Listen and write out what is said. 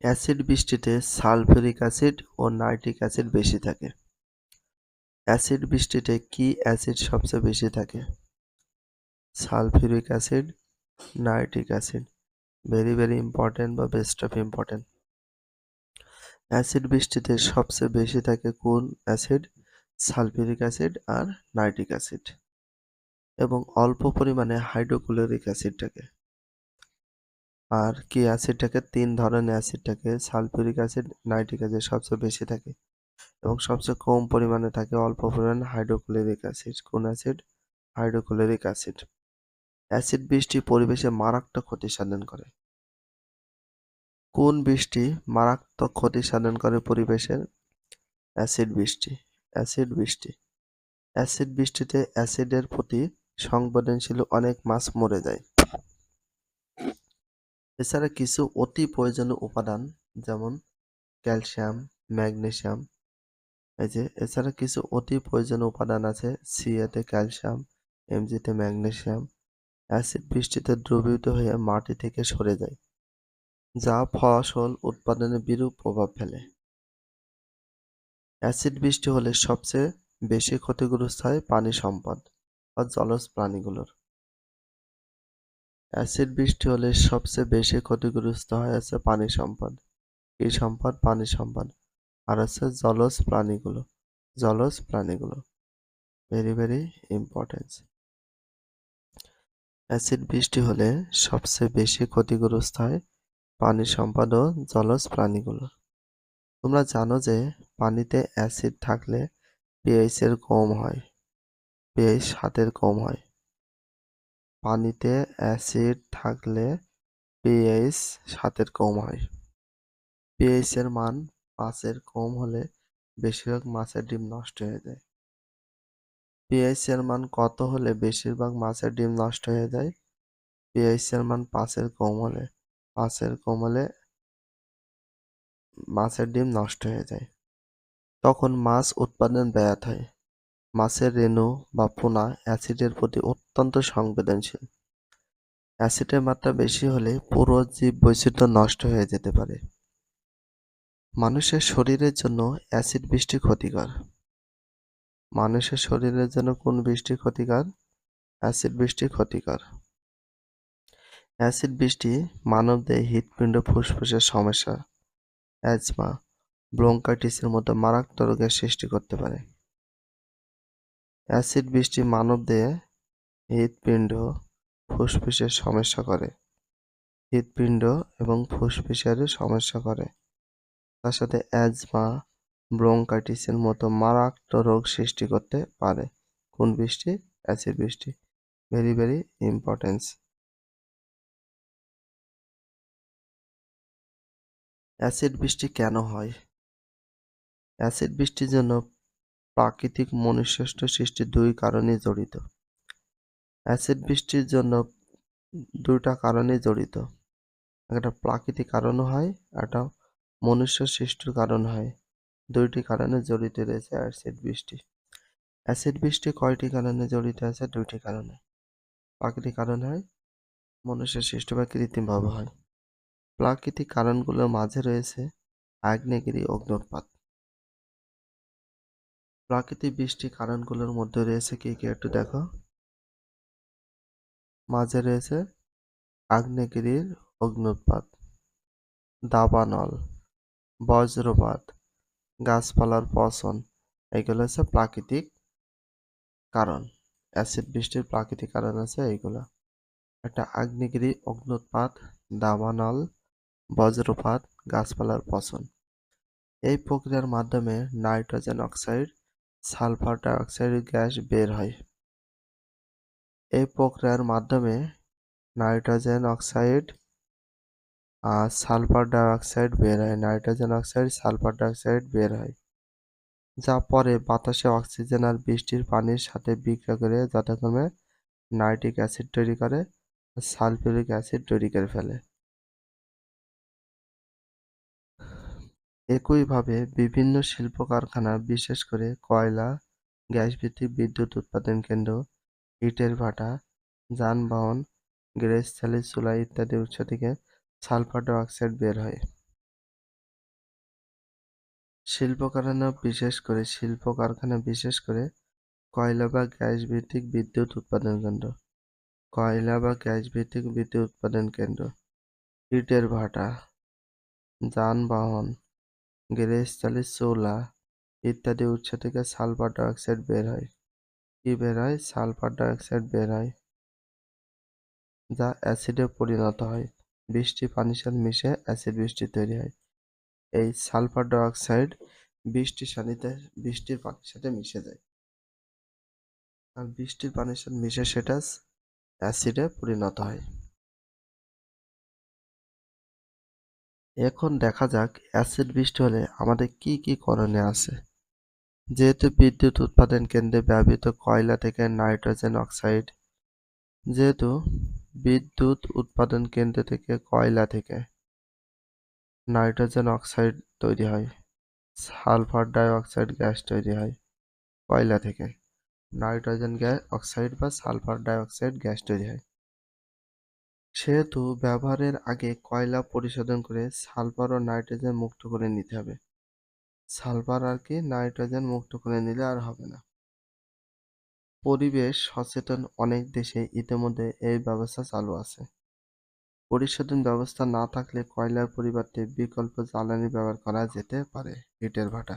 Acid বৃষ্টিতে sulphuric acid ও nitric acid বেশি থাকে। অ্যাসিড বৃষ্টিতে কি অ্যাসিড সবচেয়ে বেশি থাকে? Sulphuric acid, nitric acid. Very very important বা বেস্ট অফ ইম্পর্টেন্ট অ্যাসিড বৃষ্টিতে সবচেয়ে বেশি থাকে কোন অ্যাসিড? সালফিউরিক অ্যাসিড আর নাইট্রিক অ্যাসিড। এবং অল্প পরিমাণে হাইড্রোক্লোরিক অ্যাসিড থাকে। আর কি অ্যাসিড থাকে? তিন ধরনের অ্যাসিড থাকে। সালফিউরিক অ্যাসিড নাইট্রিক অ্যাসিড সবচেয়ে বেশি থাকে এবং সবচেয়ে কম পরিমাণে থাকে অল্প পরিমাণ হাইড্রোক্লোরিক অ্যাসিড কোন অ্যাসিড হাইড্রোক্লোরিক অ্যাসিড অ্যাসিড বৃষ্টি পরিবেশে মারাত্মক ক্ষতি সাধন করে। কোন বৃষ্টি মারাত্মক ক্ষতি সাধন করে পরিবেশের অ্যাসিড বৃষ্টি। অ্যাসিড বৃষ্টি। অ্যাসিড বৃষ্টিতে অ্যাসিডের প্রতি সংবেদনশীল অনেক মাছ মরে যায়। এছাড়া কিছু অতি প্রয়োজনীয় উপাদান যেমন ক্যালসিয়াম, ম্যাগনেসিয়াম, এই যে, এছাড়া কিছু অতি প্রয়োজনীয় উপাদান আছে, সিএতে ক্যালসিয়াম, এমজিতে ম্যাগনেসিয়াম, অ্যাসিড বৃষ্টিতে দ্রবীভূত হয়ে মাটি থেকে সরে যায়, যা ফসল উৎপাদনে বিরূপ প্রভাব ফেলে। অ্যাসিড বৃষ্টি হলে সবচেয়ে বেশি ক্ষতিগ্রস্ত হয় পানি সম্পদ বা জলজ প্রাণীগুলোর। অ্যাসিড বৃষ্টি হলে সবচেয়ে বেশি ক্ষতিগ্রস্ত হয় আছে পানি সম্পদ। কি সম্পদ? পানি সম্পদ। আর হচ্ছে জলজ প্রাণীগুলো। জলজ প্রাণীগুলো। ভেরি ভেরি ইম্পর্টেন্স অ্যাসিড বৃষ্টি হলে সবচেয়ে বেশি ক্ষতিগ্রস্ত হয় পানি সম্পদ ও জলজ প্রাণীগুলো। তোমরা জানো যে পানিতে অ্যাসিড থাকলে পিএইচ এর কম হয়। পিএইচ সাতের কম হয়। পানিতে অ্যাসিড থাকলে পিএইচ সাতের কম হয়। পিএইচ এর মান পাঁচের কম হলে বেশিরভাগ মাছের ডিম নষ্ট হয়ে যায়। পিএইচ এর মান কত হলে বেশিরভাগ মাছের ডিম নষ্ট হয়ে যায়? পিএইচ এর মান পাঁচের কম হলে, পাঁচের কম হলে মাছের ডিম নষ্ট হয়ে যায়। তখন মাছ উৎপাদন ব্যাহত হয়। মাছের রেণু বা পোনা অ্যাসিডের প্রতি অত্যন্ত সংবেদনশীল। অ্যাসিডের মাত্রা বেশি হলে পুরো জীব বৈচিত্র্য নষ্ট হয়ে যেতে পারে। মানুষের শরীরের জন্য অ্যাসিড বৃষ্টি ক্ষতিকর। মানুষের শরীরের জন্য কোন বৃষ্টি ক্ষতিকর? অ্যাসিড বৃষ্টি ক্ষতিকর। অ্যাসিড বৃষ্টি মানবদেহে হৃৎপিণ্ড ফুসফুসের সমস্যা, অ্যাজমা, ব্রঙ্কাইটিসের মতো মারাত্মক রোগের সৃষ্টি করতে পারে। অ্যাসিড বৃষ্টি মানব মানবদেহে হৃৎপিণ্ড, ফুসফুসের সমস্যা করে। হৃৎপিণ্ড এবং ফুসফুসের সমস্যা করে। তার সাথে অ্যাজমা, ব্রঙ্কাইটিসের মতো মারাত্মক রোগ সৃষ্টি করতে পারে। কোন বৃষ্টি? অ্যাসিড বৃষ্টি। Very very importance. অ্যাসিড বৃষ্টি কেন হয়? অ্যাসিড বৃষ্টির জন্য প্রাকৃতিক মনুষ্যষ্ট সৃষ্টি দুই কারণে জড়িত। অ্যাসিড বৃষ্টির জন্য দুইটা কারণে জড়িত। একটা প্রাকৃতিক কারণও হয়, একটা মনুষ্য সৃষ্টির কারণ হয়। দুইটি কারণে জড়িত রয়েছে অ্যাসিড বৃষ্টি। অ্যাসিড বৃষ্টি কয়টি কারণে জড়িত আছে? দুইটি কারণে। প্রাকৃতিক কারণ হয় মনুষ্যের সৃষ্টি বা কৃত্রিমভাবে হয়। প্রাকৃতিক কারণগুলোর মাঝে রয়েছে আগ্নেয়গিরি অগ্নুৎপাত প্রাকৃতিক বৃষ্টি কারণগুলোর মধ্যে রয়েছে কি কি একটু দেখো। মাঝে রয়েছে আগ্নেয়গিরির অগ্নুৎপাত দাবানল, বজ্রপাত, গাছপালার পচন, এগুলো হচ্ছে প্রাকৃতিক কারণ। অ্যাসিড বৃষ্টির প্রাকৃতিক কারণ আছে এইগুলো। একটা আগ্নেয়গিরি অগ্নুৎপাত দাবানল, বজ্রপাত, গাছপালার পচন। এই প্রক্রিয়ার মাধ্যমে nitrogen oxide sulphur dioxide gas বের হয়। এই প্রক্রিয়ার মাধ্যমে নাইট্রোজেন অক্সাইড আর সালফার ডাইঅক্সাইড বের হয়। নাইট্রোজেন অক্সাইড, সালফার ডাইঅক্সাইড বের হয়, যা পরে বাতাসে অক্সিজেন আর বৃষ্টির পানির সাথে বিক্রিয়া করে যথাক্রমে নাইট্রিক অ্যাসিড তৈরি করে, সালফিউরিক অ্যাসিড তৈরি করে ফেলে। একইভাবে বিভিন্ন শিল্প কারখানা বিশেষ করে কয়লা, গ্যাসভিত্তিক বিদ্যুৎ উৎপাদন কেন্দ্র, ইটের ভাটা, যানবাহন, গ্যাস চালিত চুলা ইত্যাদি উৎস থেকে সালফার ডাইঅক্সাইড বের হয়। শিল্প কারখানা বিশেষ করে শিল্প কারখানা বিশেষ করে কয়লা বা গ্যাস ভিত্তিক বিদ্যুৎ উৎপাদন কেন্দ্র। কয়লা বা গ্যাস ভিত্তিক বিদ্যুৎ উৎপাদন কেন্দ্র। ইটের ভাটা, যানবাহন গ্যাস চালিত চোলা ইত্যাদি উৎস থেকে সালফার ডাইঅক্সাইড বের হয়। কি বের হয়? সালফার ডাইঅক্সাইড বের হয়, যা অ্যাসিডে পরিণত হয়। বৃষ্টি পানির সাথে মিশে অ্যাসিড বৃষ্টি তৈরি হয়। এই সালফার ডাইঅক্সাইড বৃষ্টির সানিতে বৃষ্টির পানির সাথে মিশে যায়। আর বৃষ্টির পানির সাথে মিশে সেটা অ্যাসিডে পরিণত হয়। এখন দেখা যাক অ্যাসিড বৃষ্টি হলে আমাদের কি কি করণীয় আছে। যেহেতু বিদ্যুৎ উৎপাদন কেন্দ্রে ব্যবহৃত কয়লা থেকে নাইট্রোজেন অক্সাইড, যেহেতু বিদ্যুৎ উৎপাদন কেন্দ্র থেকে কয়লা থেকে নাইট্রোজেন অক্সাইড তৈরি হয়, সালফার ডাই অক্সাইড গ্যাস তৈরি হয় কয়লা থেকে। নাইট্রোজেন গ্যাস অক্সাইড বা সালফার ডাই অক্সাইড গ্যাস তৈরি হয়। সেহেতু ব্যবহারের আগে কয়লা পরিশোধন করে সালফার ও নাইট্রোজেন মুক্ত করে নিতে হবে। সালফার আর কি নাইট্রোজেন মুক্ত করে নিলে আর হবে না। পরিবেশ সচেতন অনেক দেশে ইতিমধ্যে এই ব্যবস্থা চালু আছে। পরিশোধন ব্যবস্থা না থাকলে কয়লার পরিবর্তে বিকল্প জ্বালানি ব্যবহার করা যেতে পারে, ইটের ভাটা।